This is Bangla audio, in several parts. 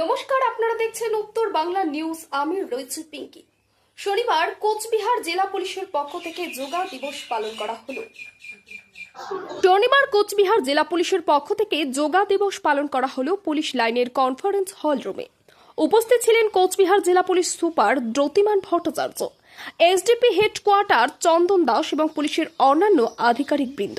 নমস্কার, আপনারা দেখছেন উত্তর বাংলা নিউজ। আমি রয়েছে পিঙ্কি। শনিবার কোচবিহার জেলা পুলিশের পক্ষ থেকে যোগা দিবস পালন করা হলো। শনিবার কোচবিহার জেলা পুলিশের পক্ষ থেকে যোগা দিবস পালন করা হলো পুলিশ লাইনের কনফারেন্স হল রুমে। উপস্থিত ছিলেন কোচবিহার জেলা police super Dritiman Bhattacharya, SDP headquarter Chandan Das এবং পুলিশের অন্যান্য আধিকারিক বৃন্দ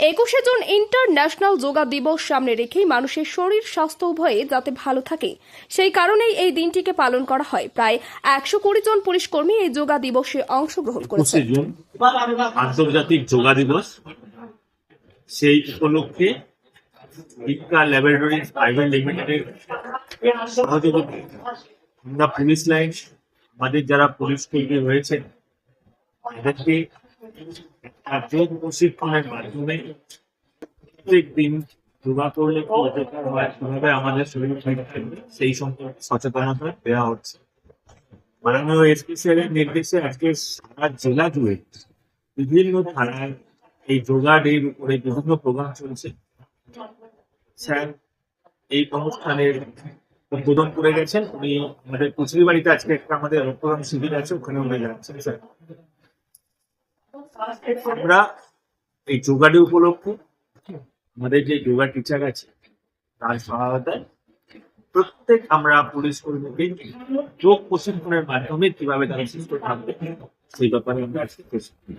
একুশে জুন ইন্টারন্যাশনাল যোগা দিবস সামনে রেখেই মানুষের শরীর, স্বাস্থ্য উভয়ে যাতে ভালো থাকে। সেই কারণেই এই দিনটিকে পালন করা হয়। প্রায় একশো কুড়ি জন পুলিশ কর্মী এই যোগা দিবসে অংশগ্রহণ করেছে আন্তর্জাতিক যোগা দিবস। সেই উপলক্ষে ইটকা ল্যাবরেটরি প্রাইভেট লিমিটেডের সহযোগিতায় আমরা পুলিশ লাইন, আমাদের যারা পুলিশ কর্মী রয়েছে এদেরকে একটা যোগ প্রশিক্ষণের মাধ্যমে প্রত্যেক দিন যোগা করলে উপকার হয় কীভাবে আমাদের শরীর ঠিক থাকবে সেই সম্পর্কে সচেতনতা দেওয়া হচ্ছে। মাননীয় এসপিসিআর এর নির্দেশে আজকে সারা জেলা জুড়ে বিভিন্ন থানায় এই যোগা ডের উপরে বিভিন্ন প্রোগ্রাম চলছে। স্যার এই অনুষ্ঠানের উদ্বোধন করে গেছেন। উনি আমাদের কুচুরি বাড়িতে আজকে একটা আমাদের রক্তদান শিবির আছে ওখানে উনি যাচ্ছেন স্যার। আমরা এই যোগা ডে উপলক্ষে আমাদের যে যোগা টিচার আছে, তার সহায়তায় প্রত্যেক আমরা পুলিশ কর্মীকে যোগ প্রশিক্ষণের মাধ্যমে কীভাবে তারা সুস্থ থাকবে, সেই ব্যাপারে আমরা আজকে প্রশিক্ষণ